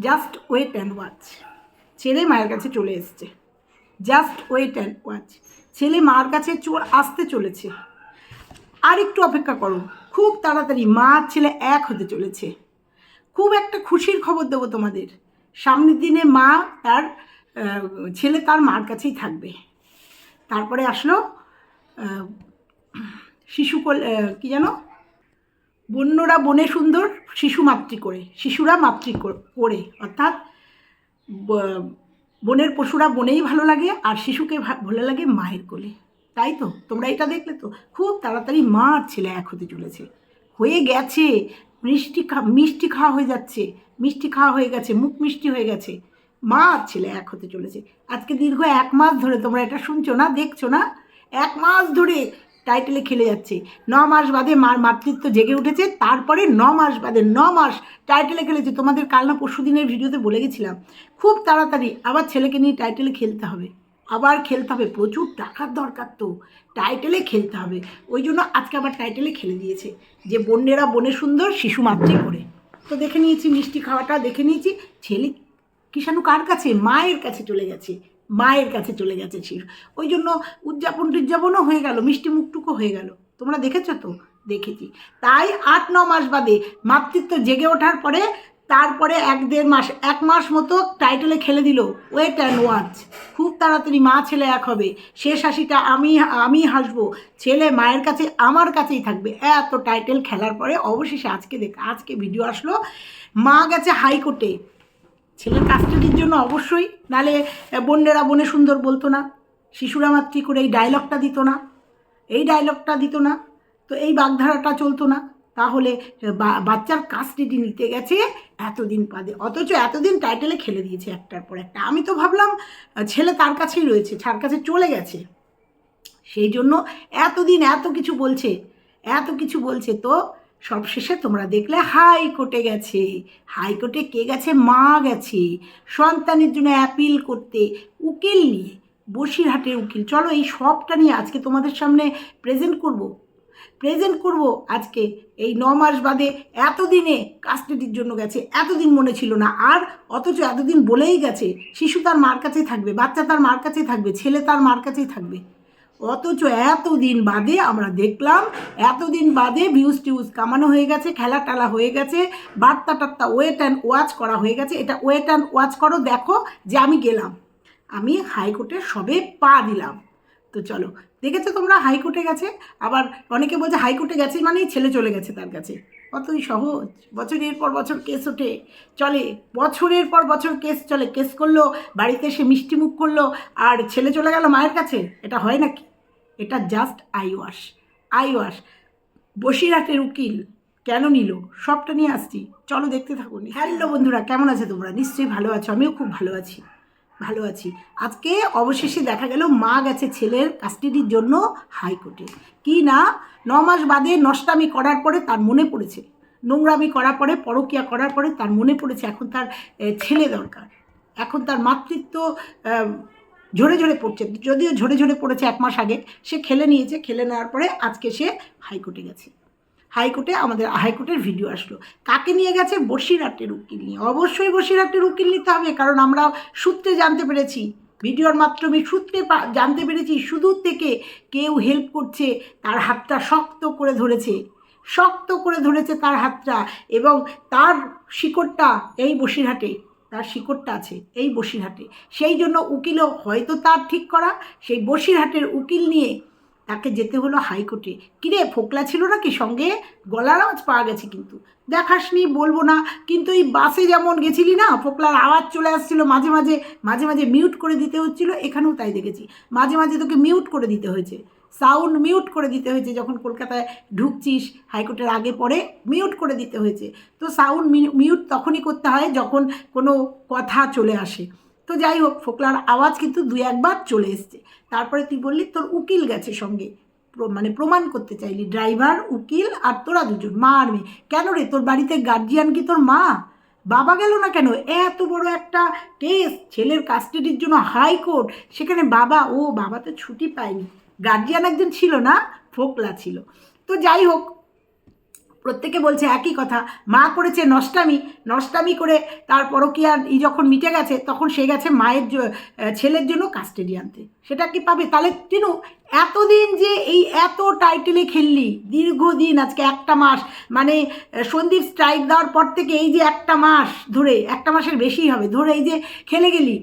Just wait and watch ছেলে মায়ের কাছে চলে এসছে। জাস্ট ওয়েট অ্যান্ড ওয়াচ ছেলে মার কাছে চোর আসতে চলেছে। আর একটু অপেক্ষা করো। খুব তাড়াতাড়ি মা ছেলে এক হতে চলেছে। খুব একটা খুশির খবর দেবো তোমাদের। সামনের দিনে মা তার ছেলে তার মার কাছেই থাকবে। তারপরে আসলো শিশু কল- কী জানো? বন্যরা বনে সুন্দর শিশু মাতৃ করে, শিশুরা মাতৃ করে অর্থাৎ বনের পশুরা বনেই ভালো লাগে আর শিশুকে ভালো লাগে মায়ের কোলে। তাই তো? তোমরা এটা দেখলে তো? খুব তাড়াতাড়ি মা আর ছেলে এক হতে চলেছে। হয়ে গেছে। মিষ্টি খা, মিষ্টি খাওয়া হয়ে যাচ্ছে। মিষ্টি খাওয়া হয়ে গেছে। মুখ মিষ্টি হয়ে গেছে। মা আর ছেলে এক হতে চলেছে। আজকে দীর্ঘ এক মাস ধরে তোমরা এটা শুনছো না, দেখছ না? এক মাস ধরে টাইটেলে খেলে যাচ্ছে। ন মাস বাদে মার মাতৃত্ব জেগে উঠেছে, তারপরে ন মাস বাদে ন মাস টাইটেলে খেলেছে। তোমাদের কাল না পরশু দিনের ভিডিওতে বলে গেছিলাম, খুব তাড়াতাড়ি আবার ছেলেকে নিয়ে টাইটেলে খেলতে হবে। আবার খেলতে হবে, প্রচুর টাকার দরকার তো, টাইটেলে খেলতে হবে। ওই জন্য আজকে আবার টাইটেলে খেলে দিয়েছে। যে বন্যেরা বনে সুন্দর, শিশু মাতৃ করে। তো দেখে নিয়েছি, মিষ্টি খাওয়াটা দেখে নিয়েছি। ছেলে কিষাণু কার কাছে? মায়ের কাছে চলে গেছে। মায়ের কাছে চলে গেছে শিশু ওই জন্য উদযাপন টুদযাপনও হয়ে গেল, মিষ্টি মুখটুকু হয়ে গেল। তোমরা দেখেছ তো? দেখেছি। তাই আট, ন মাস বাদে মাতৃত্ব জেগে ওঠার পরে তারপরে এক দেড় মাস, এক মাস মতো টাইটেলে খেলে দিল ওয়েট অ্যান্ড ওয়াচ খুব তাড়াতাড়ি মা ছেলে এক হবে। শেষ হাসিটা আমি আমি হাসবো। ছেলে মায়ের কাছে আমার কাছেই থাকবে। এত টাইটেল খেলার পরে অবশেষে আজকে দেখ, আজকে ভিডিও আসলো। মা গেছে হাইকোর্টে। ছেলের কাস্টাডির জন্য অবশ্যই, নালে বন্যেরা বনে সুন্দর বলতো না। শিশুরা মাতৃ করে এই ডায়লগটা দিত না? এই ডায়লগটা দিত না, তো এই বাগধারাটা চলতো না। তাহলে বাচ্চার কাস্টাডি নিতে গেছে এতদিন বাদে। অথচ এতদিন টাইটেলে খেলে দিয়েছে একটার পর একটা। আমি তো ভাবলাম ছেলে তার কাছেই রয়েছে, তার কাছে চলে গেছে। সেই জন্য এতদিন এত কিছু বলছে, এত কিছু বলছে তো সবশেষে তোমরা দেখলে হাইকোর্টে গেছে। হাইকোর্টে কে গেছে? মা গেছে। সন্তানের জন্য অ্যাপিল করতে উকিল নিয়ে বসিরহাটের উকিল। চলো এই সবটা নিয়ে আজকে তোমাদের সামনে প্রেজেন্ট করব। প্রেজেন্ট করব আজকে। এই ন মাস বাদে এতদিনে কাস্টাডির জন্য গেছে। এতদিন মনে ছিল না। আর অথচ এতদিন বলেই গেছে, শিশু তার মার কাছেই থাকবে, বাচ্চা তার মার কাছেই থাকবে, ছেলে তার মার কাছেই থাকবে। অথচ এতদিন বাদে আমরা দেখলাম, এতদিন বাদে ভিউজ টিউজ কামানো হয়ে গেছে খেলা টালা হয়ে গেছে বার্তা টার্তা ওয়েট অ্যান্ড ওয়াচ করা হয়ে গেছে। এটা ওয়েট অ্যান্ড ওয়াচ করো, দেখো যে আমি গেলাম। আমি হাইকোর্টে সবে পা দিলাম। তো চলো, দেখেছ তোমরা হাইকোর্টে গেছে? আবার অনেকে বলছে হাইকোর্টে গেছে মানেই ছেলে চলে গেছে তার কাছে। কতই সহজ। বছরের পর বছর কেস ওঠে। চলে, বছরের পর বছর কেস চলে। কেস করল, বাড়িতে এসে মিষ্টি মুখ করল, আর ছেলে চলে গেল মায়ের কাছে? এটা হয় নাকি? এটা just eye wash eye wash বসিরহাটের উকিল কেন নিল? সবটা নিয়ে আসছি। চলো দেখতে থাকুন। হ্যালো বন্ধুরা, কেমন আছে তোমরা? নিশ্চয়ই ভালো আছো। আমিও খুব ভালো আছি। ভালো আছি। আজকে অবশেষে দেখা গেল মা গেছে ছেলের কাস্টাডির জন্য হাইকোর্টে কি না? ন মাস বাদে নষ্টামি করার পরে তার মনে পড়েছে। নোংরামি করার পরে, পরকিয়া করার পরে তার মনে পড়েছে। এখন তার ছেলে দরকার। এখন তার মাতৃত্ব ঝরে ঝরে পড়ছে। যদিও ঝরে ঝরে পড়েছে এক মাস আগে, সে খেলে নিয়েছে। খেলে নেওয়ার পরে আজকে সে হাইকোর্টে গেছে। হাইকোর্টে আমাদের হাইকোর্টের ভিডিও আসলো। কাকে নিয়ে গেছে? বসিরহাটের উকিল নিয়ে। অবশ্যই বসিরহাটের উকিল নিতে হবে, কারণ আমরা সূত্রে জানতে পেরেছি। ভিডিওর মাধ্যমে সূত্রে জানতে পেরেছি সুদূর থেকে কেউ হেল্প করছে, তার হাতটা শক্ত করে ধরেছে। শক্ত করে ধরেছে তার হাতটা এবং তার শিকড়টা এই বসিরহাটে। তার শিকড়টা আছে এই বসিরহাটে। সেই জন্য উকিলও হয়তো তার ঠিক করা, সেই বসিরহাটের উকিল নিয়ে তাকে যেতে হলো হাইকোর্টে। কিরে, ফোকলা ছিল নাকি সঙ্গে? গলার আওয়াজ পাওয়া গেছে কিন্তু। দেখাসনি, বলব না, কিন্তু এই বাসে যেমন গেছিলি না, ফোকলার আওয়াজ চলে আসছিল মাঝে মাঝে মাঝে মাঝে মিউট করে দিতে হচ্ছিল, এখানেও তাই দেখেছি। মাঝে মাঝে তোকে মিউট করে দিতে হয়েছে। সাউন্ড মিউট করে দিতে হয়েছে, যখন কলকাতায় ঢুকছিস, হাইকোর্টের আগে পরে মিউট করে দিতে হয়েছে। তো সাউন্ড মিউট তখনই করতে হয় যখন কোনো কথা চলে আসে। তো যাই হোক, ফোকলার আওয়াজ কিন্তু দু একবার চলে এসছে। তারপরে তুই বললি তোর উকিল গেছে সঙ্গে। মানে প্রমাণ করতে চাইলি, ড্রাইভার, উকিল আর তোরা দুজন, মা আর মেয়ে। কেন রে, তোর বাড়িতে গার্জিয়ান কি তোর মা? বাবা গেল না কেন? এত বড় একটা কেস ছেলের কাস্টাডির জন্য হাইকোর্ট, সেখানে বাবা, ও বাবা তো ছুটি পায়নি। গার্জিয়ান একজন ছিল না, ফোকলা ছিল। তো যাই হোক, প্রত্যেকে বলছে একই কথা, মা করেছে নষ্টামি নষ্টামি করে তার পরকীয়া ই যখন মিটে গেছে, তখন সে গেছে মায়ের ছেলের জন্য কাস্টেডি আনতে। সেটা কি পাবে? তাহলে টিনু এতদিন যে এই এত টাইটেলে খেললি, দীর্ঘদিন, আজকে একটা মাস মানে সন্দীপ স্ট্রাইক দেওয়ার পর থেকে এই যে একটা মাস ধরে, একটা মাসের বেশি হবে, ধরে এই যে খেলে গেলি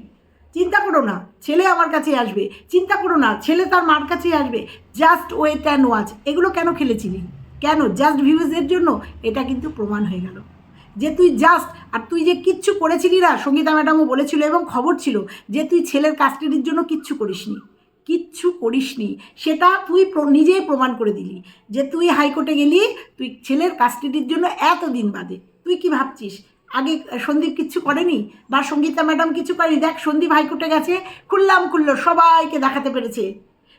চিন্তা করো না, ছেলে আমার কাছে আসবে। চিন্তা করো না, ছেলে তার মার কাছেই আসবে। জাস্ট ওয়েট অ্যান্ড ওয়াচ এগুলো কেন খেলেছিলি? কেন? জাস্ট ভিউজের জন্য? এটা কিন্তু প্রমাণ হয়ে গেল। যে তুই জাস্ট আর তুই যে কিচ্ছু করেছিলি না, সঙ্গীতা ম্যাডামও বলেছিল এবং খবর ছিল যে তুই ছেলের কাস্টাডির জন্য কিচ্ছু করিসনি। কিচ্ছু করিসনি। সেটা তুই নিজেই প্রমাণ করে দিলি যে তুই হাইকোর্টে গেলি, তুই ছেলের কাস্টাডির জন্য এত দিন বাদে। তুই কি ভাবছিস? আগে সন্দীপ কিচ্ছু করেনি? বা সঙ্গীতা ম্যাডাম কিছু করেনি? দেখ, সন্দীপ হাইকোর্টে গেছে, খুললাম, খুললো, সবাইকে দেখাতে পেরেছে।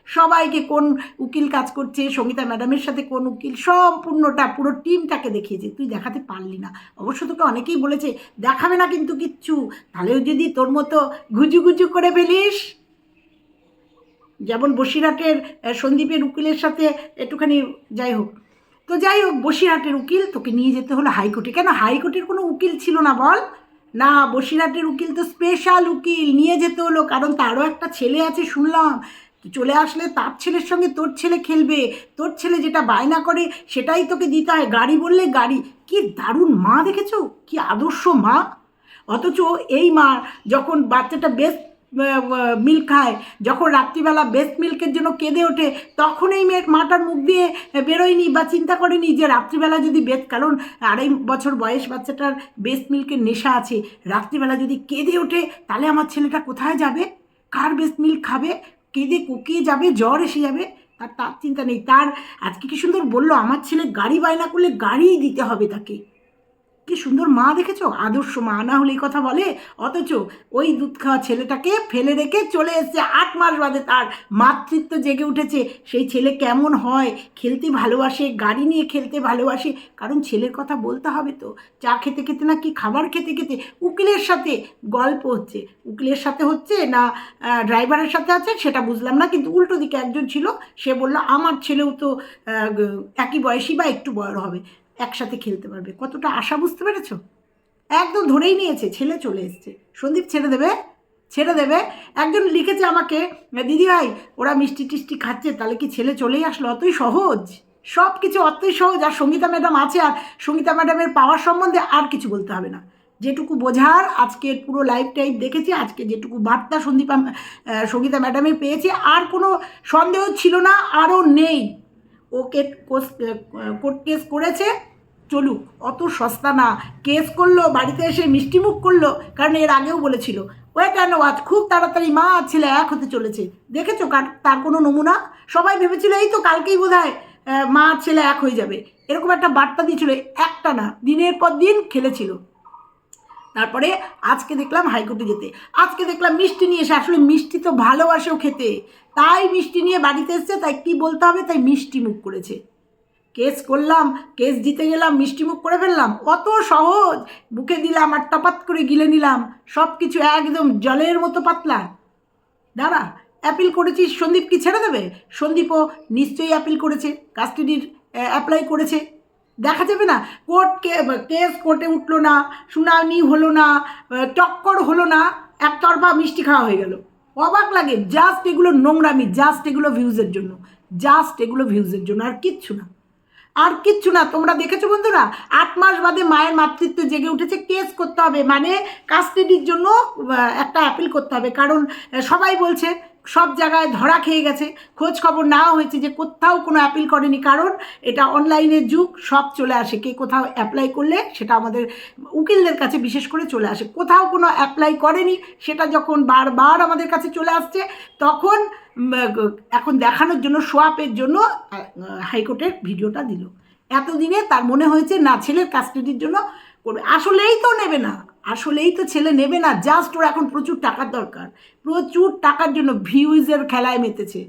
সবাইকে কোন উকিল কাজ করছে, সঙ্গীতা ম্যাডামের সাথে কোন উকিল, সম্পূর্ণটা, পুরো টিমটাকে দেখিয়েছে। তুই দেখাতে পারলি না। অবশ্য তোকে অনেকেই বলেছে, দেখাবে না কিন্তু কিচ্ছু। তাহলেও যদি তোর মতো গুজু গুজু করে ফেলিস? যেমন বসিরহাটের সন্দীপের উকিলের সাথে একটুখানি যাই হোক। তো যাই হোক, বসিরহাটের উকিল, তোকে নিয়ে যেতে হলো হাইকোর্টে। কেন? হাইকোর্টের কোনো উকিল ছিল না বল? না, বসিরহাটের উকিল তো স্পেশাল উকিল, নিয়ে যেতে হলো। কারণ তারও একটা ছেলে আছে, শুনলাম। চলে আসলে তার ছেলের সঙ্গে তোর ছেলে খেলবে। তোর ছেলে যেটা বায়না করে, সেটাই তোকে দিতে হয়। গাড়ি বললে গাড়ি। কি দারুণ মা দেখেছ? কি আদর্শ মা। অথচ এই মা যখন বাচ্চাটা বেস্ট মিল্ক খায়। যখন রাত্রিবেলা বেস্ট মিল্কের জন্য কেঁদে ওঠে, তখন এই মেয়ের মাটার মুখ দিয়ে বেরোয়নি বা চিন্তা করেনি যে রাত্রিবেলা যদি বেস্ট কারণ আড়াই বছর বয়স বাচ্চাটার বেস্ট মিল্কের নেশা আছে। রাত্রিবেলা যদি কেঁদে ওঠে, তাহলে আমার ছেলেটা কোথায় যাবে? কার বেস্ট মিল্ক খাবে? কেঁদে কুকিয়ে যাবে, জ্বর এসে যাবে? তার তার চিন্তা নেই। তার আজকে কি সুন্দর বলল, আমার ছেলে গাড়ি বায়না করলে গাড়িই দিতে হবে তাকে। কি সুন্দর মা দেখেছ? আদর্শ মা। না হলে এই কথা বলে? অথচ ওই দুধ খাওয়া ছেলেটাকে ফেলে রেখে চলে এসেছে আট মাস বাদে তার মাতৃত্ব জেগে উঠেছে। সেই ছেলে কেমন হয়? খেলতে ভালোবাসে, গাড়ি নিয়ে খেলতে ভালোবাসে। কারণ ছেলের কথা বলতে হবে তো। চা খেতে খেতে না কি খাবার খেতে খেতে উকিলের সাথে গল্প হচ্ছে। উকিলের সাথে হচ্ছে না ড্রাইভারের সাথে আছে সেটা বুঝলাম না। কিন্তু উল্টো দিকে একজন ছিল, সে বলল, আমার ছেলেও তো একই বয়সী বা একটু বড় হবে। একসাথে খেলতে পারবে। কতটা আশা বুঝতে পেরেছ? একদম ধরেই নিয়েছে, ছেলে চলে এসছে। সন্দীপ ছেড়ে দেবে ছেড়ে দেবে। একজন লিখেছে আমাকে দিদি ভাই, ওরা মিষ্টি টিষ্টি খাচ্ছে, তাহলে কি ছেলে চলেই আসলো? অতই সহজ। সব কিছু অতই সহজ। আর সঙ্গীতা ম্যাডাম আছে, আর সঙ্গীতা ম্যাডামের পাওয়ার সম্বন্ধে আর কিছু বলতে হবে না। যেটুকু বোঝার, আজকের পুরো লাইভ টাইপ দেখেছি, আজকে যেটুকু বার্তা সন্দীপা সঙ্গীতা ম্যাডামের পেয়েছি, আর কোনো সন্দেহ ছিল না, আরও নেই। ওকে কোর্ট কেস করেছে। চলুক, অত সস্তা না। কেস করল, বাড়িতে এসে মিষ্টিমুখ করল, কারণ এর আগেও বলেছিল। ওয়েট অ্যান্ড ওয়াচ খুব তাড়াতাড়ি মা আর ছেলে এক হতে চলেছে। দেখেছ তার কোনো নমুনা? সবাই ভেবেছিল, এই তো কালকেই বোধ হয় মা আর ছেলে এক হয়ে যাবে। এরকম একটা বার্তা দিয়েছিল একটা না, দিনের পর দিন খেলেছিল। তারপরে আজকে দেখলাম হাইকোর্টে যেতে। আজকে দেখলাম মিষ্টি নিয়ে এসে, আসলে মিষ্টি তো ভালোবাসেও খেতে। তাই মিষ্টি নিয়ে বাড়িতে এসছে, তাই কি বলতে হবে? তাই মিষ্টি মুখ করেছে। কেস করলাম, কেস জিতে গেলাম মিষ্টি মুখ করে ফেললাম, অত সহজ। বুকে দিলাম আর টপাত করে গিলে নিলাম সব কিছু একদম জলের মতো পাতলা। দাঁড়া অ্যাপিল করেছিস, সন্দীপ কি ছেড়ে দেবে? সন্দীপও নিশ্চয়ই অ্যাপিল করেছে কাস্টাডির অ্যাপ্লাই করেছে। দেখা যাবে না কোর্ট কেস কোর্টে উঠল না, শুনানি হলো না টক্কর হলো না, একতরফা মিষ্টি খাওয়া হয়ে গেল। অবাক লাগে জাস্ট এগুলো নোংরামি জাস্ট এগুলো ভিউজের জন্য জাস্ট এগুলো ভিউজের জন্য, আর কিচ্ছু না। আর কিচ্ছু না। তোমরা দেখেছ বন্ধুরা, আট মাস বাদে মায়ের মাতৃত্ব জেগে উঠেছে। কেস করতে হবে মানে কাস্টাডির জন্য একটা অ্যাপিল করতে হবে। কারণ সবাই বলছে, সব জায়গায় ধরা খেয়ে গেছে। খোঁজ খবর নেওয়া হয়েছে যে কোথাও কোনো অ্যাপিল করেনি। কারণ, এটা অনলাইনের যুগ, সব চলে আসে। কে কোথাও অ্যাপ্লাই করলে, সেটা আমাদের উকিলদের কাছে বিশেষ করে চলে আসে। কোথাও কোনো অ্যাপ্লাই করেনি, সেটা যখন বারবার আমাদের কাছে চলে আসছে, তখন এখন দেখানোর জন্য সোয়াপের জন্য হাইকোর্টের ভিডিওটা দিল। এতদিনে তার মনে হয়েছে না ছেলের কাস্টাডির জন্য করবে। আসলেই তো নেবে না। আসলেই তো ছেলে নেবে না। জাস্ট ওর এখন প্রচুর টাকার দরকার। প্রচুর টাকার জন্য ভিউজের খেলায় মেতেছে।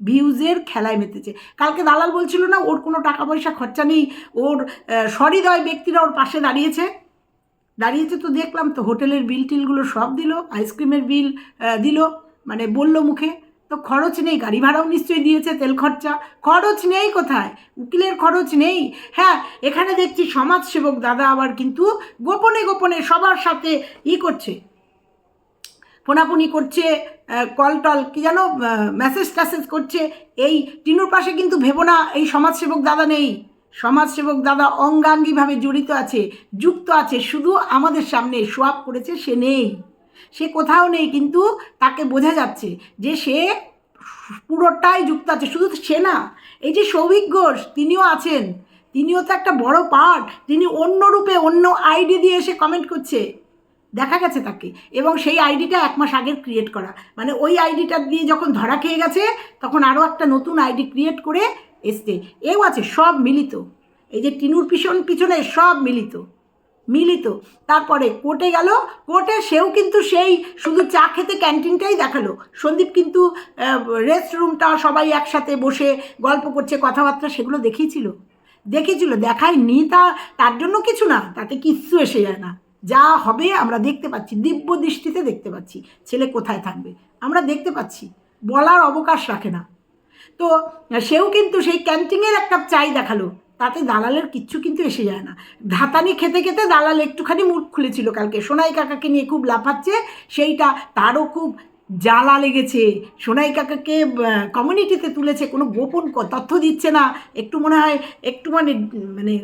ভিউজের খেলায় মেতেছে। কালকে দালাল বলছিল না ওর কোনো টাকা পয়সা খরচা নেই। ওর আহ, সহৃদয় ব্যক্তিরা ওর পাশে দাঁড়িয়েছে। দাঁড়িয়েছে তো দেখলাম তো হোটেলের বিল টিলগুলো সব দিল আইসক্রিমের বিল দিল। মানে বলল মুখে তো খরচ নেই, গাড়ি ভাড়াও নিশ্চয়ই দিয়েছে তেল খরচা। খরচ নেই কোথায়? উকিলের খরচ নেই। হ্যাঁ এখানে দেখছি সমাজসেবক দাদা আবার কিন্তু গোপনে গোপনে সবার সাথে ই করছে। ফোনাফোনি করছে কল টল, কি যেন মেসেজ ট্যাসেজ করছে। এই টিনুর পাশে কিন্তু ভেবো না, এই সমাজসেবক দাদা নেই। সমাজসেবক দাদা অঙ্গাঙ্গিভাবে জড়িত আছে, যুক্ত আছে, শুধু আমাদের সামনে সোয়াপ করেছে, সে নেই। সে কোথাও নেই, কিন্তু তাকে বোঝা যাচ্ছে যে সে পুরোটাই যুক্ত আছে, শুধু সে না, এই যে সৌভিক ঘোষ, তিনিও আছেন, তিনিও তো একটা বড় পার্ট তিনি অন্য রূপে অন্য আইডি দিয়ে এসে কমেন্ট করছে, দেখা গেছে তাকে, এবং সেই আইডিটা এক মাস আগের ক্রিয়েট করা মানে ওই আইডিটা দিয়ে যখন ধরা খেয়ে গেছে, তখন আরও একটা নতুন আইডি ক্রিয়েট করে এসছে, এও আছে, সব মিলিত, এই যে টিনুর পিছন, পিছনে সব মিলিত। মিলিত। তারপরে কোর্টে গেল, কোর্টে সেও কিন্তু সেই শুধু চা খেতে ক্যান্টিনটাই দেখাল। সন্দীপ কিন্তু রেস্ট রুমটা সবাই একসাথে বসে গল্প করছে, কথাবার্তা সেগুলো দেখিয়েছিল। দেখেছিল দেখায়নি তা, তার জন্য কিছু না, তাতে কিচ্ছু এসে যায় না। যা হবে আমরা দেখতে পাচ্ছি, দিব্য দৃষ্টিতে দেখতে পাচ্ছি, ছেলে কোথায় থাকবে? আমরা দেখতে পাচ্ছি, বলার অবকাশ রাখে না। তো সেও কিন্তু সেই ক্যান্টিনের একটা চাই দেখাল। তাতে দালালের কিচ্ছু কিন্তু এসে যায় না। ধাতানি খেতে খেতে দালাল একটুখানি মুখ খুলেছিল কালকে। সোনাই কাকাকে নিয়ে খুব লাফাচ্ছে, সেইটা তারও খুব জ্বালা লেগেছে। সোনাই কাকাকে কমিউনিটিতে তুলেছে, কোনো গোপন তথ্য দিচ্ছে না। একটু মনে হয় একটু মানে মানে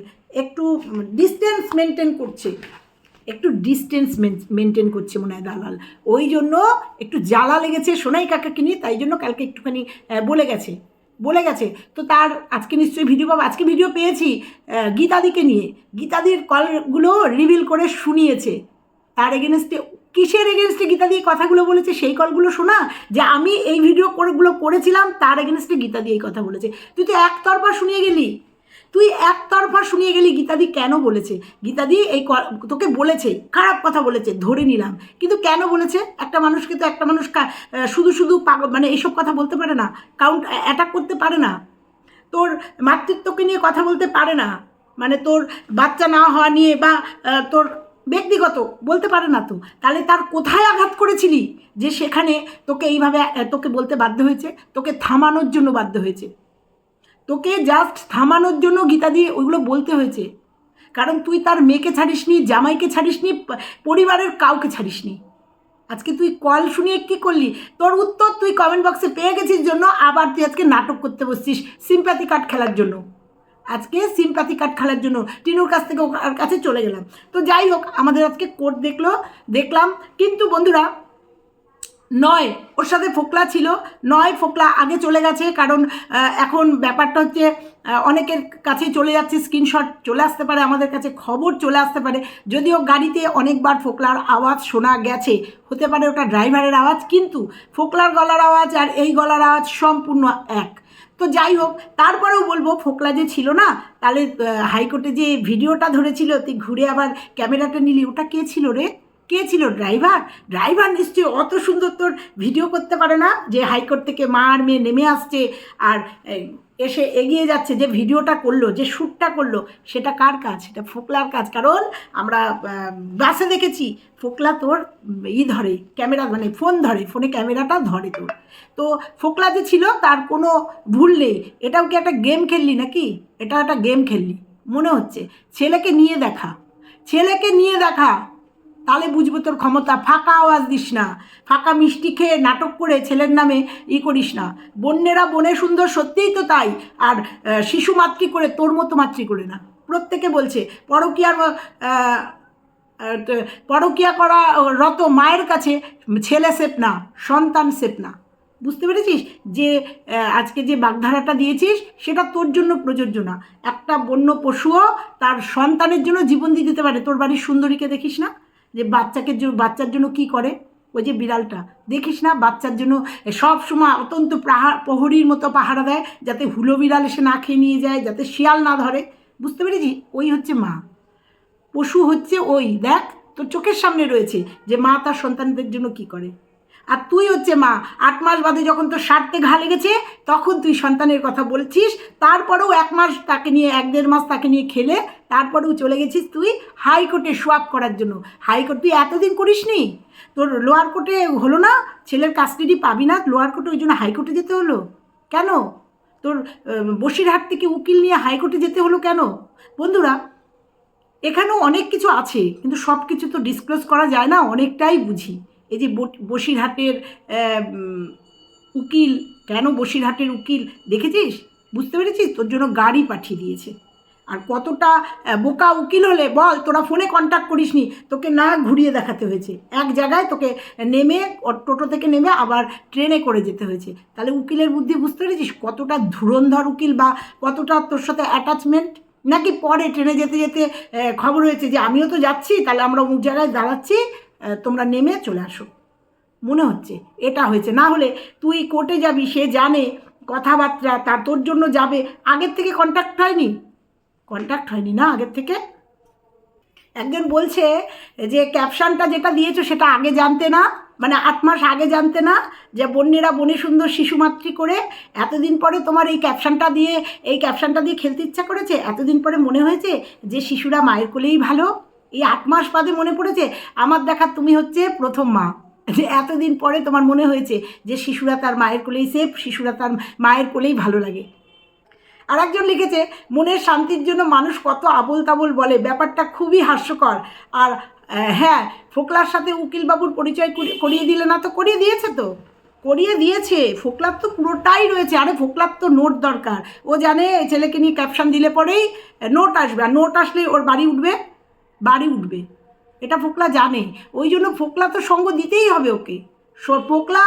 একটু ডিস্টেন্স মেনটেন করছে। একটু ডিস্টেন্স মেনটেন করছে মনে হয় দালাল। ওই জন্য একটু জ্বালা লেগেছে সোনাই কাকাকে নিয়ে, তাই জন্য কালকে একটুখানি বলে গেছে। বলে গেছে। তো তার আজকে নিশ্চয়ই ভিডিও পাবো। আজকে ভিডিও পেয়েছি গীতাদিকে নিয়ে। গীতাদির কলগুলো রিভিল করে শুনিয়েছে। তার এগেনস্টে কিসের এগেনস্টে গীতা দিয়ে কথাগুলো বলেছে সেই কলগুলো শোনা? যে আমি এই ভিডিও করেগুলো করেছিলাম, তার এগেনস্টে গীতা দিয়ে এই কথা বলেছে। তুই তো একতরফা শুনিয়ে গেলি। তুই একতরফা শুনিয়ে গেলি গীতাদি কেন বলেছে? গীতাদি এই তোকে বলেছে, খারাপ কথা বলেছে, ধরে নিলাম। কিন্তু কেন বলেছে? একটা মানুষকে তো একটা মানুষ শুধু শুধু মানে এইসব কথা বলতে পারে না কাউন্ট অ্যাটাক করতে পারে না। তোর মাতৃত্বকে নিয়ে কথা বলতে পারে না মানে তোর বাচ্চা না হওয়া নিয়ে বা তোর ব্যক্তিগত বলতে পারে না তো। তাহলে তার কোথায় আঘাত করেছিলি যে সেখানে তোকে এইভাবে তোকে বলতে বাধ্য হয়েছে? তোকে থামানোর জন্য বাধ্য হয়েছে। তোকে জাস্ট থামানোর জন্য গীতা দিয়ে ওইগুলো বলতে হয়েছে। কারণ তুই তার মেয়েকে ছাড়িসনি, জামাইকে ছাড়িসনি পরিবারের কাউকে ছাড়িসনি। আজকে তুই কল শুনিয়ে কী করলি? তোর উত্তর তুই কমেন্ট বক্সে পেয়ে গেছিস জন্য, আবার তুই আজকে নাটক করতে বসছিস সিম্প্যাথি কার্ড খেলার জন্য। আজকে সিম্প্যাথি কার্ড খেলার জন্য টিনুর কাছ থেকে ওর কাছে চলে গেলাম। তো যাই হোক, আমাদের আজকে কোর্ট দেখল, দেখলাম। কিন্তু বন্ধুরা নয়, ওর সাথে ফোকলা ছিল। নয়, ফোকলা আগে চলে গেছে, কারণ এখন ব্যাপারটা হচ্ছে অনেকের কাছেই চলে যাচ্ছে, স্ক্রিনশট চলে আসতে পারে, আমাদের কাছে খবর চলে আসতে পারে। যদিও গাড়িতে অনেকবার ফোকলার আওয়াজ শোনা গেছে, হতে পারে ওটা ড্রাইভারের আওয়াজ, কিন্তু ফোকলার গলার আওয়াজ আর এই গলার আওয়াজ সম্পূর্ণ এক। তো যাই হোক, তারপরেও বলব, ফোকলা যে ছিল না, তাহলে হাইকোর্টে যে ভিডিওটা ধরেছিল, তুই ঘুরে আবার ক্যামেরাটা নিলি, ওটা কে ছিল রে? কে ছিল ড্রাইভার? ড্রাইভার নিশ্চয়ই অত সুন্দর তোর ভিডিও করতে পারে না যে হাইকোর্ট থেকে মা আর মেয়ে নেমে আসছে আর এসে এগিয়ে যাচ্ছে যে ভিডিওটা করল, যে শ্যুটটা করল, সেটা কার কাজ? সেটা ফোকলার কাজ। কারণ আমরা বাসে দেখেছি, ফোকলা তোর ই ধরে, ক্যামেরা মানে ফোন ধরে, ফোনে ক্যামেরাটা ধরে তোর। তো ফোকলা যে ছিল, তার কোনো ভুল নেই। এটাও কি একটা গেম খেললি নাকি? এটা একটা গেম খেললি, মনে হচ্ছে। ছেলেকে নিয়ে দেখা। ছেলেকে নিয়ে দেখা। তাহলে বুঝব তোর ক্ষমতা। ফাঁকা আওয়াজ দিস না। ফাঁকা মিষ্টি খেয়ে নাটক করে ছেলের নামে ই করিস না। বন্যেরা বনে সুন্দর সত্যিই তো তাই। আর শিশু মাতৃ করে তোর মতো মাতৃ করে না। প্রত্যেকে বলছে, পরকীয়ার পরকীয়া করা রত মায়ের কাছে ছেলে সেপ না, সন্তান সেপ না। বুঝতে পেরেছিস? যে আজকে যে বাগধারাটা দিয়েছিস, সেটা তোর জন্য প্রযোজ্য না। একটা বন্য পশুও তার সন্তানের জন্য জীবন দিয়ে দিতে পারে। তোর বাড়ির সুন্দরীকে দেখিস না? যে বাচ্চাকে বাচ্চার জন্য কি করে? ওই যে বিড়ালটা। দেখিস না, বাচ্চার জন্য সব সময় অত্যন্ত পাহাড় প্রহরীর মতো পাহারা দেয়, যাতে হুলো বিড়াল এসে না খেয়ে নিয়ে যায়, যাতে শিয়াল না ধরে। বুঝতে পেরেছি ওই হচ্ছে মা। পশু হচ্ছে ওই। দেখ, তোর চোখের সামনে রয়েছে যে মা তার সন্তানদের জন্য কি করে। আর তুই হচ্ছে মা, আট মাস বাদে যখন তোর সারতে ঘা লেগেছে, তখন তুই সন্তানের কথা বলছিস, তারপরেও এক মাস তাকে নিয়ে, এক দেড় মাস তাকে নিয়ে খেলে, তারপরেও চলে গেছিস তুই হাইকোর্টে সোয়াপ করার জন্য। হাইকোর্ট তুই এতদিন করিসনি? তোর লোয়ার কোর্টে হলো না? ছেলের কাস্টাডি পাবি না? লোয়ার কোর্টে ওই জন্য হাইকোর্টে যেতে হলো? কেন? তোর বসিরহাট থেকে উকিল নিয়ে হাইকোর্টে যেতে হলো কেন? বন্ধুরা, এখানেও অনেক কিছু আছে, কিন্তু সব কিছু তো ডিসক্লোজ করা যায় না, অনেকটাই বুঝি। এই যে বসিরহাটের উকিল, কেন বসিরহাটের উকিল? দেখেছিস? বুঝতে পেরেছিস? তোর জন্য গাড়ি পাঠিয়ে দিয়েছে। আর কতটা বোকা উকিল হলে বল, তোরা ফোনে কন্ট্যাক্ট করিসনি। তোকে না ঘুরিয়ে দেখাতে হয়েছে। এক জায়গায় তোকে নেমে টোটো থেকে নেমে আবার ট্রেনে করে যেতে হয়েছে। তাহলে উকিলের বুদ্ধি বুঝতে পেরেছিস? কতটা ধুরন্ধর উকিল বা কতটা তোর সাথে অ্যাটাচমেন্ট নাকি পরে ট্রেনে যেতে যেতে খবর হয়েছে যে আমিও তো যাচ্ছি, তাহলে আমরা অমুক জায়গায় দাঁড়াচ্ছি তোমরা নেমে চলে আসো। মনে হচ্ছে এটা হয়েছে। না হলে তুই কোর্টে যাবি, সে জানে, কথাবার্তা তার তোর জন্য যাবে। আগের থেকে কন্ট্যাক্ট হয়নি? কন্ট্যাক্ট হয়নি না আগের থেকে? একজন বলছে যে ক্যাপশনটা যেটা দিয়েছ সেটা আগে জানতে না মানে আট মাস আগে জানতে না, যে বন্যেরা বনে সুন্দর শিশুমাতৃ করে, এতদিন পরে তোমার এই ক্যাপশনটা দিয়ে, এই ক্যাপশনটা দিয়ে খেলতে ইচ্ছা করেছে? এতদিন পরে মনে হয়েছে যে শিশুরা মায়ের কোলেই ভালো? এই আট মাস বাদে মনে পড়েছে? আমার দেখা তুমি হচ্ছে প্রথম মা। যে এতদিন পরে তোমার মনে হয়েছে যে শিশুরা তার মায়ের কোলেই সেফ শিশুরা তার মায়ের কোলেই ভালো লাগে। আর একজন লিখেছে, মনের শান্তির জন্য মানুষ কত আবল তাবল বলে, ব্যাপারটা খুবই হাস্যকর। আর হ্যাঁ ফোকলার সাথে উকিলবাবুর পরিচয় করিয়ে দিলে না তো? করিয়ে দিয়েছে তো? করিয়ে দিয়েছে। ফোকলার তো পুরোটাই রয়েছে। আরে, ফোকলার তো নোট দরকার। ও জানে, ছেলেকে নিয়ে ক্যাপশন দিলে পরেই নোট আসবে। আর নোট আসলে ওর বাড়ি উঠবে বাড়ি উঠবে। এটা ফোকলা জানে। ওই জন্য ফোকলা তো সঙ্গ দিতেই হবে ওকে। ফোকলা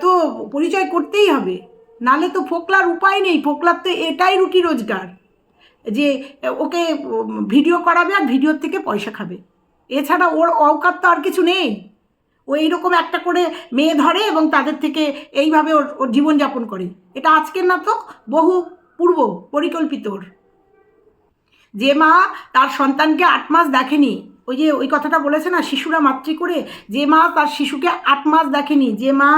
তো পরিচয় করতেই হবে। নালে তো ফোকলার উপায় নেই। ফোকলার তো এটাই রুটি রোজগার। যে, ওকে ভিডিও করাবে আর ভিডিওর থেকে পয়সা খাবে। এছাড়া ওর অকাত তো আর কিছু নেই। ও এইরকম একটা করে মেয়ে ধরে এবং তাদের থেকে এইভাবে ওর ওর জীবনযাপন করে। এটা আজকের না তো, বহু পূর্ব পরিকল্পিত ওর। যে মা তার সন্তানকে আট মাস দেখেনি। ওই যে ওই কথাটা বলেছে না শিশুরা মাতৃ করে? যে মা তার শিশুকে আট মাস দেখেনি, যে মা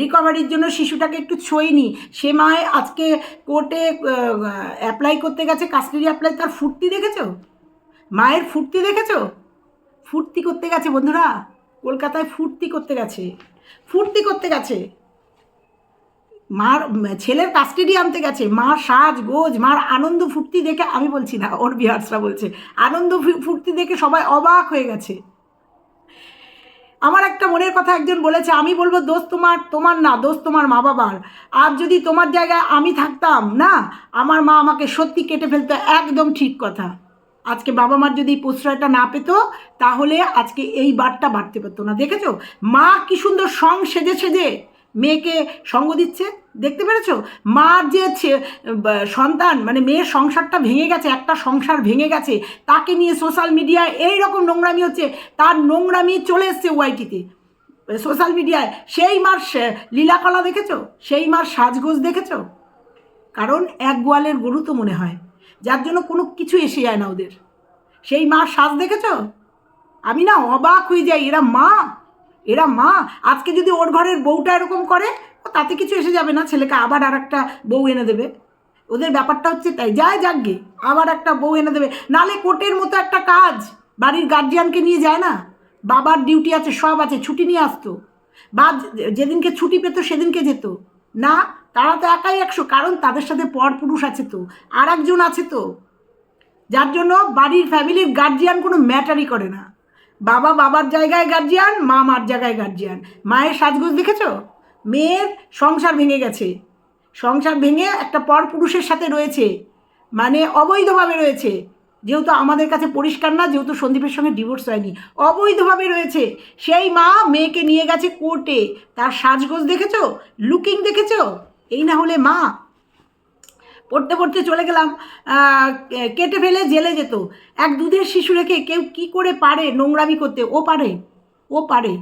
রিকভারির জন্য শিশুটাকে একটু ছোঁয়নি, সে মায় আজকে কোর্টে অ্যাপ্লাই করতে গেছে কাস্টাডি অ্যাপ্লাই তার ফুর্তি দেখেছ? মায়ের ফুর্তি দেখেছ? ফুর্তি করতে গেছে বন্ধুরা, কলকাতায় ফুর্তি করতে গেছে। ফুর্তি করতে গেছে। মার, ছেলের কাস্টেডি আনতে গেছে। মার সাজ, গোজ, মার আনন্দ ফুর্তি দেখে, আমি বলছি না, ওর বিহার্সরা বলছে, আনন্দ ফুর্তি দেখে সবাই অবাক হয়ে গেছে। আমার একটা মনের কথা একজন বলেছে, আমি বলব দোষ তোমার তোমার না দোষ তোমার মা বাবার। আর যদি তোমার জায়গায় আমি থাকতাম, না, আমার মা আমাকে সত্যি কেটে ফেলতো, একদম ঠিক কথা। আজকে বাবা মার যদি প্রশ্রয়টা না পেত, তাহলে আজকে এই বারটা বাড়তে পারতো না। দেখেছ? মা কি সুন্দর সং সেজে সেজে মেয়েকে সঙ্গ দিচ্ছে? দেখতে পেরেছ? মার যে সন্তান মানে মেয়ের সংসারটা ভেঙে গেছে, একটা সংসার ভেঙে গেছে, তাকে নিয়ে সোশ্যাল মিডিয়ায় এই রকম নোংরামি হচ্ছে, তার নোংরামি চলে এসছে ওয়াইটিতে সোশ্যাল মিডিয়ায় সেই মার লীলাকলা দেখেছ? সেই মার সাজগোজ দেখেছ? কারণ এক গোয়ালের গরু তো মনে হয়, যার জন্য কোনো কিছু এসে যায় না ওদের। সেই মার সাজ দেখেছ? আমি না অবাক হয়ে যাই, এরা মা এরা মা, আজকে যদি ওর ঘরের বউটা এরকম করে, তাতে কিছু এসে যাবে না, ছেলেকে আবার আর একটা বউ এনে দেবে। ওদের ব্যাপারটা হচ্ছে তাই যায় যাকগে আবার একটা বউ এনে দেবে। নালে কোর্টের মতো একটা কাজ, বাড়ির গার্জিয়ানকে নিয়ে যায় না? বাবার ডিউটি আছে, সব আছে, ছুটি নিয়ে আসতো। বা যেদিনকে ছুটি পেত, সেদিনকে যেত। না, তারা তো একাই একশো, কারণ তাদের সাথে পর পুরুষ আছে তো আর একজন আছে তো। যার জন্য বাড়ির ফ্যামিলির গার্জিয়ান কোনো ম্যাটারই করে না। বাবা বাবার জায়গায় গার্জিয়ান মা মার জায়গায় গার্জিয়ান মায়ের সাজগোজ দেখেছ? মেয়ের সংসার ভেঙে গেছে। সংসার ভেঙে একটা পর পুরুষের সাথে রয়েছে। মানে অবৈধভাবে রয়েছে। যেহেতু আমাদের কাছে পরিষ্কার না, যেহেতু সন্দীপের সঙ্গে ডিভোর্স হয়নি। অবৈধভাবে রয়েছে। সেই মা মেয়েকে নিয়ে গেছে কোর্টে তার সাজগোজ দেখেছ? লুকিং দেখেছ? এই না হলে মা পড়তে পড়তে চলে গেলাম কেটে ফেলে জেলে যেত। এক দুধের শিশু রেখে কেউ কি করে পারে নোংরামি করতে? ও পারে ও পারে।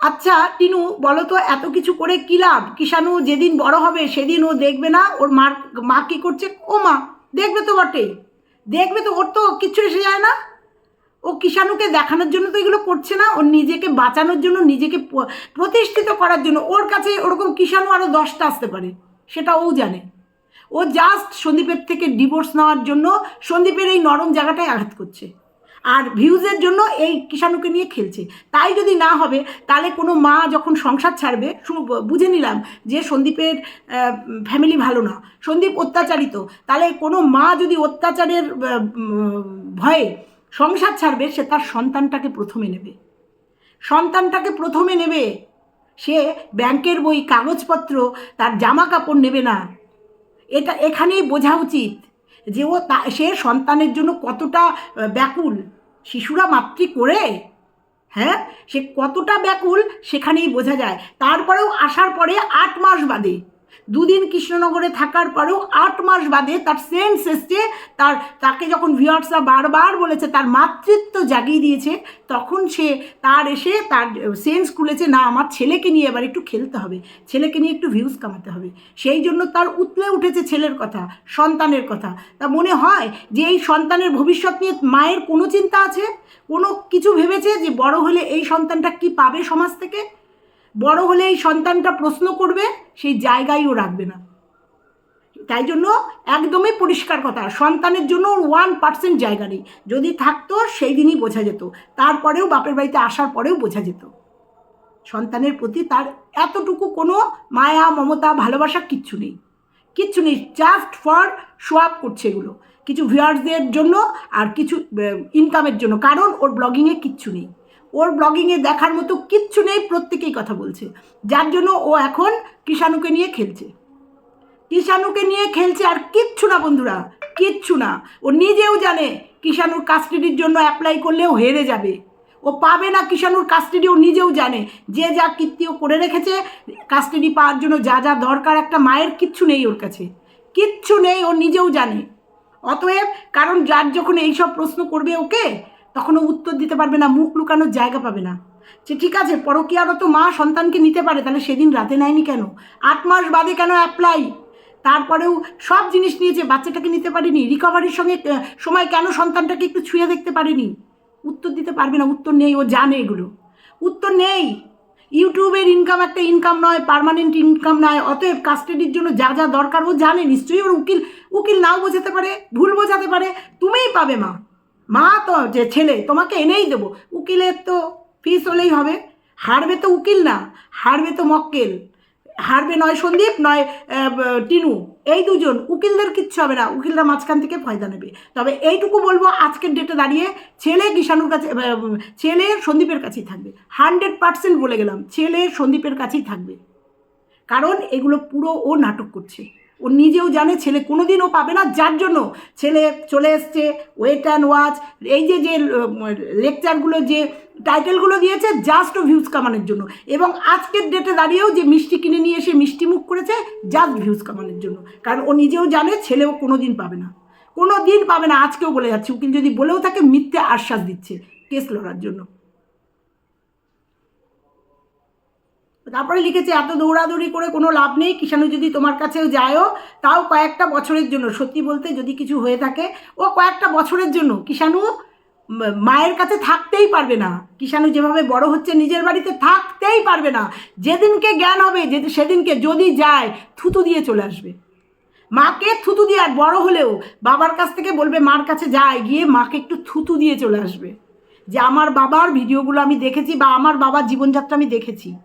আচ্ছা টিনু, বলো তো, এত কিছু করে কী লাভ? কিষাণু যেদিন বড় হবে সেদিন ও দেখবে না? ওর মার, মা কী করছে? ও মা, দেখবে তো বটে দেখবে তো, ওর তো কিচ্ছু এসে যায় না। ও কিষাণুকে দেখানোর জন্য তো এগুলো করছে না। ওর নিজেকে বাঁচানোর জন্য, নিজেকে প্রতিষ্ঠিত করার জন্য। ওর কাছে ওরকম কিষাণু আরও দশটা আসতে পারে, সেটা ও জানে। ও জাস্ট সন্দীপের থেকে ডিভোর্স নেওয়ার জন্য সন্দীপের এই নরম জায়গাটায় আঘাত করছে। আর ভিউজের জন্য এই কিষাণুকে নিয়ে খেলছে। তাই যদি না হবে, তাহলে কোনো মা যখন সংসার ছাড়বে বুঝে নিলাম যে সন্দীপের ফ্যামিলি ভালো না। সন্দীপ অত্যাচারিত। তাহলে কোনো মা যদি অত্যাচারের ভয়ে সংসার ছাড়বে, সে তার সন্তানটাকে প্রথমে নেবে। সন্তানটাকে প্রথমে নেবে। সে ব্যাংকের বই, কাগজপত্র, তার জামা কাপড় নেবে না। এটা এখানেই বোঝা উচিত যে ও তা, সে সন্তানের জন্য কতটা ব্যাকুল। শিশুরা মাতৃ করে হ্যাঁ? সে কতটা ব্যাকুল সেখানেই বোঝা যায়। তারপরেও আসার পরে আট মাস বাদে দুদিন কৃষ্ণনগরে থাকার পরেও আট মাস বাদে তার সেন্স এসছে, তার, তাকে যখন ভিওয়ার্সরা বারবার বলেছে, তার মাতৃত্ব জাগিয়ে দিয়েছে, তখন সে তার এসে তার সেন্স খুলেছে, না, আমার ছেলেকে নিয়ে এবার একটু খেলতে হবে, ছেলেকে নিয়ে একটু ভিউজ কামাতে হবে। সেই জন্য তার উতলে উঠেছে ছেলের কথা, সন্তানের কথা। তা মনে হয় যে এই সন্তানের ভবিষ্যৎ নিয়ে মায়ের কোনো চিন্তা আছে? কোনো কিছু ভেবেছে যে বড় হলে এই সন্তানটা কি পাবে সমাজ থেকে? বড় হলে এই সন্তানটা প্রশ্ন করবে, সেই জায়গায় ও রাখবে না। তাই জন্য একদমই পরিষ্কার কথা, সন্তানের জন্য ওর ওয়ান পার্সেন্ট জায়গা নেই। যদি থাকতো, সেই দিনই বোঝা যেত। তারপরেও বাপের বাড়িতে আসার পরেও বোঝা যেত। সন্তানের প্রতি তার এতটুকু কোনো মায়া, মমতা, ভালোবাসা কিচ্ছু নেই। কিচ্ছু নেই জাস্ট ফর আপ করছে এগুলো। কিছু ভিউয়ার্সদের জন্য আর কিছু ইনকামের জন্য। কারণ ওর ব্লগিংয়ে কিচ্ছু নেই। ওর ব্লগিংয়ে দেখার মতো কিচ্ছু নেই, প্রত্যেকেই কথা বলছে। যার জন্য ও এখন কিষাণুকে নিয়ে খেলছে। কিষাণুকে নিয়ে খেলছে আর কিচ্ছু না বন্ধুরা, কিচ্ছু না। ও নিজেও জানে কিষাণুর কাস্টাডির জন্য অ্যাপ্লাই করলেও হেরে যাবে। ও পাবে না কিষাণুর কাস্টাডি ও নিজেও জানে। যে যা কীর্তিও করে রেখেছে কাস্টাডি পাওয়ার জন্য যা যা দরকার, একটা মায়ের কিচ্ছু নেই ওর কাছে। কিচ্ছু নেই, ও নিজেও জানে। অতএব কারণ যার যখন এইসব প্রশ্ন করবে ওকে তখন ও উত্তর দিতে পারবে না, মুখ লুকানোর জায়গা পাবে না। যে ঠিক আছে পরকীয়ারত মা সন্তানকে নিতে পারে, তাহলে সেদিন রাতে নেয়নি কেন? আট মাস বাদে কেন অ্যাপ্লাই তারপরেও সব জিনিস নিয়েছে, বাচ্চাটাকে নিতে পারেনি রিকভারির সঙ্গে সময় কেন সন্তানটাকে একটু ছুঁয়ে দেখতে পারেনি? উত্তর দিতে পারবে না, উত্তর নেই, ও জানে এগুলো। উত্তর নেই। ইউটিউবের ইনকাম একটা ইনকাম নয় পার্মানেন্ট ইনকাম নয়, অতএব কাস্টাডির জন্য যা যা দরকার, ও জানে, নিশ্চয়ই ওর উকিল উকিল নাও বোঝাতে পারে, ভুল বোঝাতে পারে, তুমিই পাবে মা। মা তো যে ছেলে, তোমাকে এনেই দেবো। উকিলের তো ফিস হলেই হবে। হারবে তো উকিল না, হারবে তো মক্কেল। হারবে নয় সন্দীপ, নয় টিনু, এই দুজন। উকিলদের কিচ্ছু হবে না, উকিলরা মাঝখান থেকে ফয়দা নেবে। তবে এইটুকু বলব, আজকের ডেটে দাঁড়িয়ে ছেলে কিষাণুর কাছে ছেলে সন্দীপের কাছেই থাকবে। হান্ড্রেড পার্সেন্ট বলে গেলাম, ছেলে সন্দীপের কাছেই থাকবে। কারণ এগুলো পুরো ও নাটক করছে। ও নিজেও জানে ছেলে কোনোদিনও পাবে না, যার জন্য ছেলে চলে এসছে ওয়েট অ্যান্ড ওয়াচ এই যে যে লেকচারগুলো যে টাইটেলগুলো দিয়েছে জাস্ট ও ভিউজ কামানোর জন্য। এবং আজকের ডেটে দাঁড়িয়েও যে মিষ্টি কিনে নিয়ে এসে মিষ্টি মুখ করেছে জাস্ট ভিউজ কামানোর জন্য। কারণ ও নিজেও জানে ছেলেও কোনো দিন পাবে না। কোনো দিন পাবে না, আজকেও বলে যাচ্ছে। উকিল যদি বলেও থাকে, মিথ্যে আশ্বাস দিচ্ছে। কেস লড়ার জন্য। তারপরে লিখেছে, এত দৌড়াদৌড়ি করে কোনো লাভ নেই, কিষাণু যদি তোমার কাছেও যায়ও, তাও কয়েকটা বছরের জন্য। সত্যি বলতে যদি কিছু হয়ে থাকে, ও কয়েকটা বছরের জন্য। কিষাণু মায়ের কাছে থাকতেই পারবে না। কিষাণু যেভাবে বড় হচ্ছে, নিজের বাড়িতে থাকতেই পারবে না। যেদিনকে জ্ঞান হবে, যে, সেদিনকে যদি যায়, থুতু দিয়ে চলে আসবে। মাকে থুতু দিয়ে, আর বড় হলেও বাবার কাছ থেকে বলবে, মার কাছে যায় গিয়ে মাকে একটু থুতু দিয়ে চলে আসবে। যে, আমার বাবার ভিডিওগুলো আমি দেখেছি বা আমার বাবার জীবনযাত্রা আমি দেখেছি।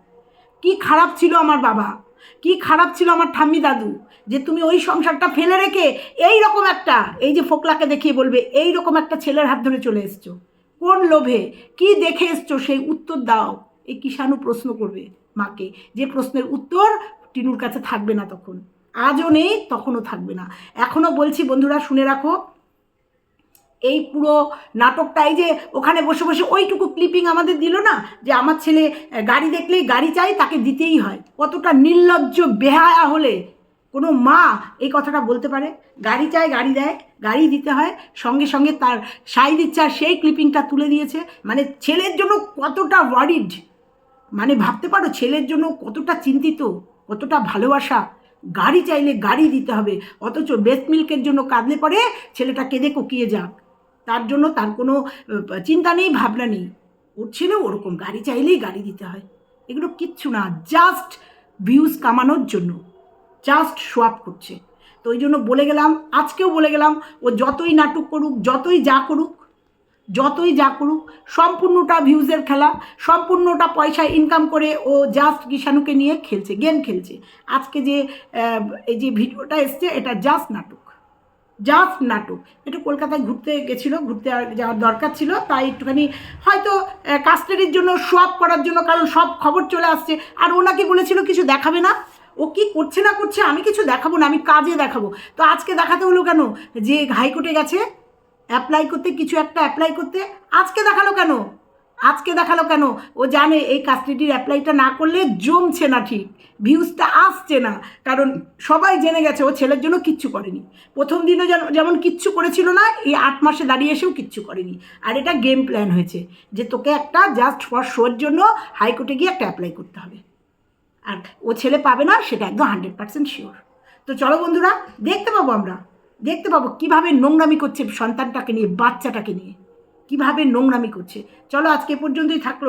কি খারাপ ছিল আমার বাবা? কি খারাপ ছিল আমার ঠাম্মি দাদু? যে তুমি ওই সংসারটা ফেলে রেখে এই রকম একটা, এই যে ফোকলাকে দেখিয়ে বলবে, এই রকম একটা ছেলের হাত ধরে চলে এসছো। কোন লোভে? কি দেখে এসছো সেই উত্তর দাও। এই কিষাণু প্রশ্ন করবে মাকে। যে প্রশ্নের উত্তর টিনুর কাছে থাকবে না তখন। আজও নেই, তখনও থাকবে না। এখনও বলছি, বন্ধুরা, শুনে রাখো। এই পুরো নাটকটাই যে ওখানে বসে বসে ওইটুকু ক্লিপিং আমাদের দিল না, যে আমার ছেলে গাড়ি দেখলেই গাড়ি চাই তাকে দিতেই হয়। কতটা নির্লজ্জ বেহায়া হলে। কোনো মা এই কথাটা বলতে পারে, গাড়ি চায়, গাড়ি দেয়, গাড়ি দিতে হয়, সঙ্গে সঙ্গে তার সাই দিচ্ছে সেই ক্লিপিংটা তুলে দিয়েছে। মানে ছেলের জন্য কতটা ওয়ারিড মানে ভাবতে পারো, ছেলের জন্য কতটা চিন্তিত, কতটা ভালোবাসা। গাড়ি চাইলে গাড়ি দিতে হবে, অথচ বেস্ট মিল্কের জন্য কাঁদলে পরে ছেলেটা কেঁদে কোকিয়ে যাক। তার জন্য তার কোনো চিন্তা নেই, ভাবনা নেই। ওর ছেলে ওরকম, গাড়ি চাইলেই গাড়ি দিতে হয়। এগুলো কিচ্ছু না জাস্ট ভিউজ কামানোর জন্য জাস্ট সোয়াপ করছে। তো ওই জন্য বলে গেলাম, আজকেও বলে গেলাম, ও যতই নাটক করুক, যতই যা করুক, যতই যা করুক, সম্পূর্ণটা ভিউজের খেলা, সম্পূর্ণটা পয়সা ইনকাম করে ও জাস্ট কিষাণুকে নিয়ে খেলছে গেম খেলছে। আজকে যে এই যে ভিডিওটা এসছে, এটা জাস্ট নাটক। জাস্ট নাটক। একটু কলকাতায় ঘুরতে গেছিল, ঘুরতে যাওয়ার দরকার ছিল, তাই একটুখানি হয়তো কাস্টাডির জন্য সোয়াপ করার জন্য কারণ সব খবর চলে আসছে। আর ওনাকে বলেছিল কিছু দেখাবে না। ও কি করছে না করছে আমি কিছু দেখাবো না, আমি কাজে দেখাবো। তো আজকে দেখাতে হলো কেন? যে হাইকোর্টে গেছে অ্যাপ্লাই করতে, কিছু একটা অ্যাপ্লাই করতে, আজকে দেখাল কেন? আজকে দেখাল কেন? ও জানে এই কাস্টাডির অ্যাপ্লাইটা না করলে জমছে না ঠিক, ভিউজটা আসছে না। কারণ সবাই জেনে গেছে, ও ছেলের জন্য কিচ্ছু করেনি। প্রথম দিনও যেমন কিচ্ছু করেছিল না, এই আট মাসে দাঁড়িয়ে এসেও কিচ্ছু করেনি। আর এটা গেম প্ল্যান হয়েছে, যে তোকে একটা জাস্ট ফর শোর জন্য হাইকোর্টে গিয়ে একটা অ্যাপ্লাই করতে হবে। আর ও ছেলে পাবে না, সেটা একদম হান্ড্রেড পার্সেন্ট শিওর তো চলো বন্ধুরা, দেখতে পাবো আমরা। দেখতে পাবো কীভাবে নোংরামি করছে সন্তানটাকে নিয়ে, বাচ্চাটাকে নিয়ে। কীভাবে নোংরামি করছে? চলো আজকে পর্যন্তই থাকল।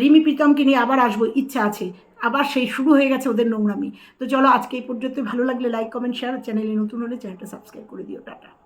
রিমি, প্রীতমকে নিয়ে আবার আসব, ইচ্ছা আছে। আবার সেই শুরু হয়ে গেছে ওদের নোংরামি। তো চলো আজকে এই পর্যন্ত ভালো লাগলে লাইক কমেন্ট শেয়ার চ্যানেলে নতুন হলে চ্যানেলটা সাবস্ক্রাইব করে দিও। টাটা।